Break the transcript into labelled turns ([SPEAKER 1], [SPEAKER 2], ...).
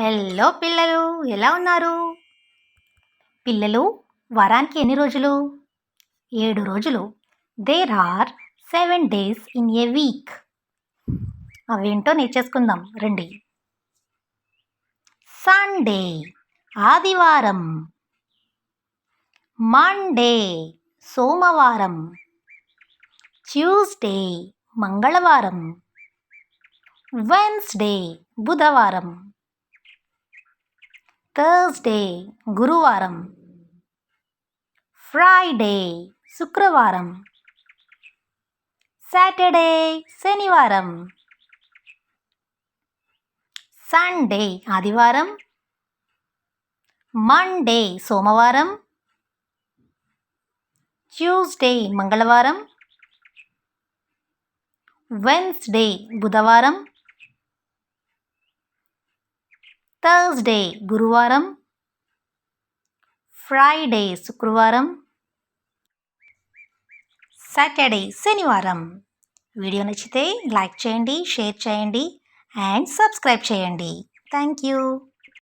[SPEAKER 1] Hello పిల్లలు ఎలా ఉన్నారు? పిల్లలు వారానికి ఎన్ని రోజులు? ఏడు రోజులు. There are seven days in a week అవేంటో నేర్చేసుకుందాం. రండి. సండే ఆదివారం. మండే సోమవారం. ట్యూస్డే మంగళవారం. వెన్స్డే బుధవారం. థర్స్డే గురువారం ఫ్రైడే శుక్రవారం సాటర్డే శనివారం సండే ఆదివారం మండే సోమవారం ట్యూస్డే మంగళవారం వెన్స్డే బుధవారం థర్స్డే గురువారం. ఫ్రైడే శుక్రవారం. సాటర్డే శనివారం. వీడియో నచ్చితే లైక్ చేయండి షేర్ చేయండి అండ్ సబ్స్క్రైబ్ చేయండి. Thank you